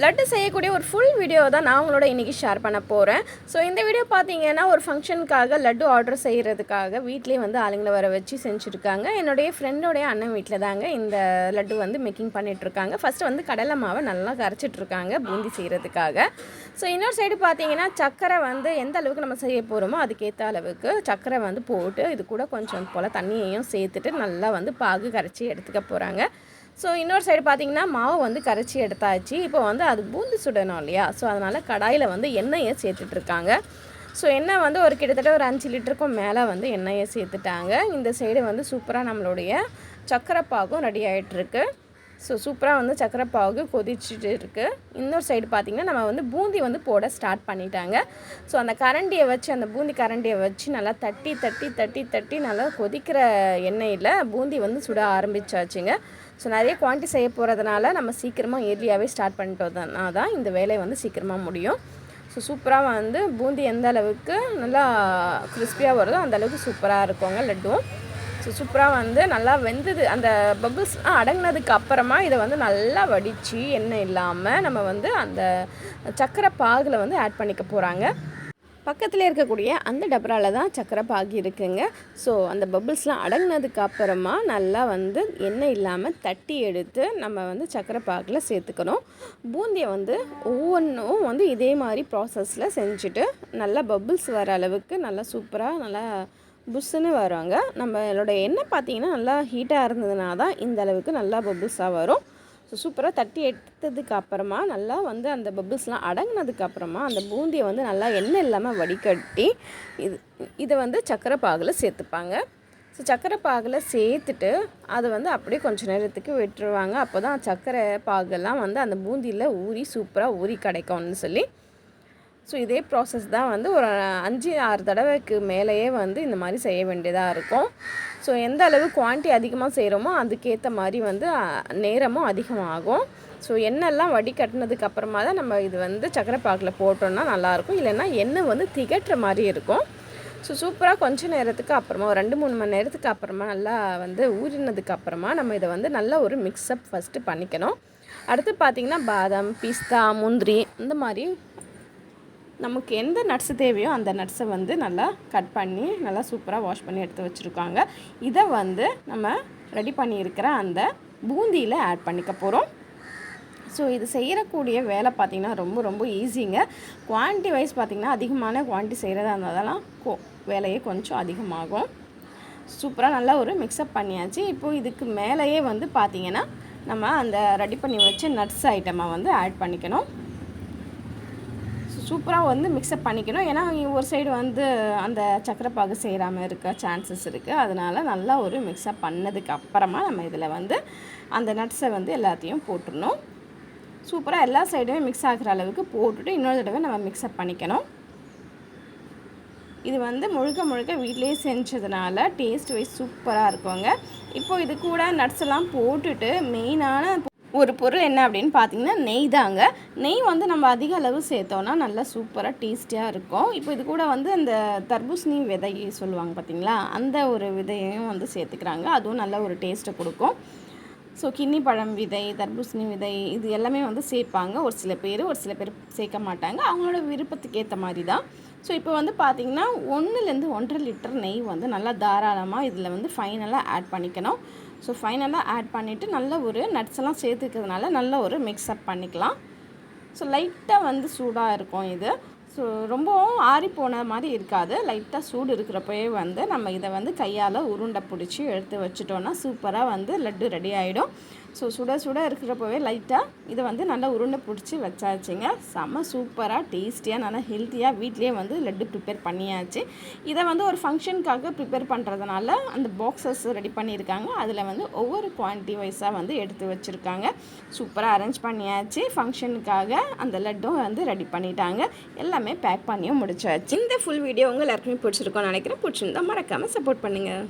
லட்டு செய்யக்கூடிய ஒரு full video தான் நான் உங்களோட இன்றைக்கி ஷேர் பண்ண போகிறேன் ஸோ இந்த வீடியோ பார்த்தீங்கன்னா ஒரு ஃபங்க்ஷனுக்காக லட்டு ஆர்டர் செய்கிறதுக்காக வீட்லேயே வந்து ஆளுங்களை வர வச்சு செஞ்சுருக்காங்க. என்னுடைய ஃப்ரெண்டோடைய அண்ணன் வீட்டில் தாங்க இந்த லட்டு வந்து மேக்கிங் பண்ணிகிட்ருக்காங்க ஃபஸ்ட்டு வந்து கடலை மாவை நல்லா கரைச்சிட்ருக்காங்க பூந்தி செய்கிறதுக்காக ஸோ இன்னொரு சைடு பார்த்தீங்கன்னா சக்கரை வந்து எந்த அளவுக்கு நம்ம செய்ய போகிறோமோ அதுக்கேற்ற அளவுக்கு சக்கரை வந்து போட்டு இது கூட கொஞ்சம் போல் தண்ணியையும் சேர்த்துட்டு நல்லா வந்து பாகு கரைச்சி எடுத்துக்க போகிறாங்க ஸோ இன்னொரு சைடு பார்த்தீங்கன்னா மாவு வந்து கரைச்சி எடுத்தாச்சு. இப்போ வந்து அது பூந்தி சுடணும் இல்லையா? ஸோ அதனால் கடாயில் வந்து எண்ணெயை சேர்த்துட்ருக்காங்க. ஸோ எண்ணெய் வந்து ஒரு கிட்டத்தட்ட ஒரு அஞ்சு லிட்டருக்கும் மேலே வந்து எண்ணெயை சேர்த்துட்டாங்க. இந்த சைடு வந்து சூப்பராக நம்மளுடைய சக்கரை பாகும் ரெடி ஆகிட்டுருக்கு ஸோ சூப்பராக வந்து சக்கரை பாகு கொதிச்சுட்டு இருக்குது இன்னொரு சைடு பார்த்திங்கன்னா நம்ம வந்து பூந்தி வந்து போட ஸ்டார்ட் பண்ணிட்டாங்க. ஸோ அந்த கரண்டியை வச்சு அந்த பூந்தி கரண்டியை வச்சு நல்லா தட்டி தட்டி தட்டி தட்டி நல்லா கொதிக்கிற எண்ணெயில் பூந்தி வந்து சுட ஆரம்பிச்சாச்சுங்க. ஸோ நிறைய குவான்டி செய்ய போகிறதுனால நம்ம சீக்கிரமாக ஏர்லியாகவே ஸ்டார்ட் பண்ணிட்டோம்னா தான் இந்த வேலையை வந்து சீக்கிரமாக முடியும். ஸோ சூப்பராக வந்து பூந்தி எந்த அளவுக்கு நல்லா கிறிஸ்பியாக வருதோ அந்த அளவுக்கு சூப்பராக இருக்குங்க லட்டும் ஸோ சூப்பராக வந்து நல்லா வெந்தது. அந்த பபுள்ஸ் அடங்கினதுக்கு அப்புறமா இதை வந்து நல்லா வடித்து எண்ணெய் இல்லாமல் நம்ம வந்து அந்த சக்கரை பாகில் வந்து ஆட் பண்ணிக்க போகிறாங்க பக்கத்தில் இருக்கக்கூடிய அந்த டபராவில் தான் சக்கரை பாகி இருக்குங்க. ஸோ அந்த பபுள்ஸ்லாம் அடங்கினதுக்கு அப்புறமா நல்லா வந்து எண்ணெய் இல்லாமல் தட்டி எடுத்து நம்ம வந்து சக்கரை பாகில் சேர்த்துக்கணும். பூந்தியை வந்து ஒவ்வொன்றும் வந்து இதே மாதிரி ப்ராசஸில் செஞ்சுட்டு நல்லா பபுள்ஸ் வர அளவுக்கு நல்லா சூப்பராக நல்லா புஷ்ஷுன்னு வருவாங்க நம்மளோட எண்ணெய் பார்த்தீங்கன்னா நல்லா ஹீட்டாக இருந்ததுனா தான் இந்த அளவுக்கு நல்லா பபுள்ஸாக வரும். ஸோ சூப்பராக தட்டி எடுத்ததுக்கு அப்புறமா நல்லா வந்து அந்த பபிள்ஸ்லாம் அடங்கினதுக்கு அப்புறமா அந்த பூந்தியை வந்து நல்லா எண்ணெய் இல்லாமல் வடிகட்டி இது இதை வந்து சக்கரை பாகில் சேர்த்துப்பாங்க. ஸோ சக்கரை பாகில் சேர்த்துட்டு அதை வந்து அப்படியே கொஞ்சம் நேரத்துக்கு விட்டுருவாங்க. அப்போ தான் சக்கரை பாகெல்லாம் வந்து அந்த பூந்தியில் ஊறி சூப்பராக ஊறி கிடைக்கும்னு சொல்லி ஸோ இதே ப்ராசஸ் தான் வந்து ஒரு அஞ்சு ஆறு தடவைக்கு மேலேயே வந்து இந்த மாதிரி செய்ய வேண்டியதாக இருக்கும். ஸோ எந்த அளவு குவான்டிட்டி அதிகமாக செய்கிறோமோ அதுக்கேற்ற மாதிரி வந்து நேரமும் அதிகமாகும். ஸோ எண்ணெய்லாம் வடி கட்டினதுக்கப்புறமா தான் நம்ம இது வந்து சக்கரை பாக்கில் போட்டோம்னா நல்லாயிருக்கும். இல்லைன்னா எண்ணெய் வந்து திகட்டுற மாதிரி இருக்கும். ஸோ சூப்பராக கொஞ்சம் நேரத்துக்கு அப்புறமா ஒரு ரெண்டு மூணு மணி நேரத்துக்கு அப்புறமா நல்லா வந்து ஊறினதுக்கு அப்புறமா நம்ம இதை வந்து நல்லா ஒரு மிக்ஸ்அப் ஃபஸ்ட்டு பண்ணிக்கணும். அடுத்து பார்த்திங்கன்னா பாதாம் பிஸ்தா முந்திரி இந்த மாதிரி நமக்கு எந்த நட்ஸு தேவையோ அந்த நட்ஸை வந்து நல்லா கட் பண்ணி நல்லா சூப்பராக வாஷ் பண்ணி எடுத்து வச்சுருக்காங்க. இதை வந்து நம்ம ரெடி பண்ணியிருக்கிற அந்த பூந்தியில் ஆட் பண்ணிக்க போகிறோம் ஸோ இது செய்யக்கூடிய வேலை பார்த்திங்கன்னா ரொம்ப ரொம்ப ஈஸிங்க குவான்டிட்டி வைஸ் பார்த்திங்கன்னா அதிகமான குவான்டிட்டி செய்கிறதா இருந்ததெல்லாம் கோ வேலையே கொஞ்சம் அதிகமாகும். சூப்பராக நல்லா ஒரு மிக்சப் பண்ணியாச்சு. இப்போது இதுக்கு மேலேயே வந்து பார்த்திங்கன்னா நம்ம அந்த ரெடி பண்ணி வச்ச நட்ஸ் ஐட்டமாக வந்து ஆட் பண்ணிக்கணும். சூப்பராக வந்து மிக்சப் பண்ணிக்கணும். ஏன்னா ஒரு சைடு வந்து அந்த சக்கரைப்பாகு செய்கிறாமல் இருக்க சான்சஸ் இருக்குது அதனால் நல்லா ஒரு மிக்சப் பண்ணதுக்கு அப்புறமா நம்ம இதில் வந்து அந்த நட்ஸை வந்து எல்லாத்தையும் போட்டுடணும். சூப்பராக எல்லா சைடுமே மிக்ஸ் ஆகிற அளவுக்கு போட்டுட்டு இன்னொரு தடவை நம்ம மிக்சப் பண்ணிக்கணும். இது வந்து முழுக்க முழுக்க வீட்டிலே செஞ்சதுனால டேஸ்ட் வைஸ் சூப்பராக இருக்குங்க. இப்போ இது கூட நட்ஸ் எல்லாம் போட்டுட்டு மெயினான ஒரு பொருள் என்ன அப்படின்னு பார்த்தீங்கன்னா நெய் தாங்க. நெய் வந்து நம்ம அதிக அளவு சேர்த்தோன்னா நல்லா சூப்பராக டேஸ்டியாக இருக்கும். இப்போ இது கூட வந்து அந்த தர்பூசணி விதை சொல்லுவாங்க பார்த்தீங்களா? அந்த ஒரு விதையையும் வந்து சேர்த்துக்கிறாங்க. அதுவும் நல்ல ஒரு டேஸ்ட்டை கொடுக்கும். ஸோ கின்னி பழம் விதை தர்பூசணி விதை இது எல்லாமே வந்து சேர்ப்பாங்க. ஒரு சில பேர் ஒரு சில பேர் சேர்க்க மாட்டாங்க. அவங்களோட விருப்பத்துக்கு ஏற்ற மாதிரி தான். ஸோ இப்போ வந்து பார்த்திங்கன்னா ஒன்றுலேருந்து ஒன்றரை லிட்டர் நெய் வந்து நல்லா தாராளமாக இதில் வந்து ஃபைனலாக ஆட் பண்ணிக்கணும். ஸோ ஃபைனலாக ஆட் பண்ணிவிட்டு நல்ல ஒரு நட்ஸ் எல்லாம் சேர்த்துக்கிறதுனால நல்ல ஒரு மிக்ஸ்அப் பண்ணிக்கலாம். ஸோ லைட்டாக வந்து சூடாக இருக்கும் இது. ஸோ ரொம்பவும் ஆறி போன மாதிரி இருக்காது. லைட்டாக சூடு இருக்கிறப்பவே வந்து நம்ம இதை வந்து கையால் உருண்டை பிடிச்சி எடுத்து வச்சுட்டோன்னா சூப்பராக வந்து லட்டு ரெடி ஆகிடும் ஸோ சுட சுட இருக்கிறப்பவே லைட்டாக இதை வந்து நல்லா உருண்டை பிடிச்சி வச்சாச்சுங்க. செம்ம சூப்பராக டேஸ்டியாக நல்லா ஹெல்த்தியாக வீட்லேயே வந்து லட்டு ப்ரிப்பேர் பண்ணியாச்சு. இதை வந்து ஒரு ஃபங்க்ஷனுக்காக ப்ரிப்பேர் பண்ணுறதுனால அந்த பாக்ஸஸ் ரெடி பண்ணியிருக்காங்க. அதில் வந்து ஒவ்வொரு குவான்டிட்டி வைஸாக வந்து எடுத்து வச்சுருக்காங்க. சூப்பராக அரேஞ்ச் பண்ணியாச்சு. ஃபங்க்ஷனுக்காக அந்த லட்டும் வந்து ரெடி பண்ணிட்டாங்க. எல்லாமே பேக் பண்ணியும் முடிச்சாச்சு. இந்த ஃபுல் வீடியோ உங்கள் எல்லாருக்குமே பிடிச்சிருக்கோம்னு நினைக்கிறேன். பிடிச்சிருந்தா மறக்காமல் சப்போர்ட் பண்ணுங்கள்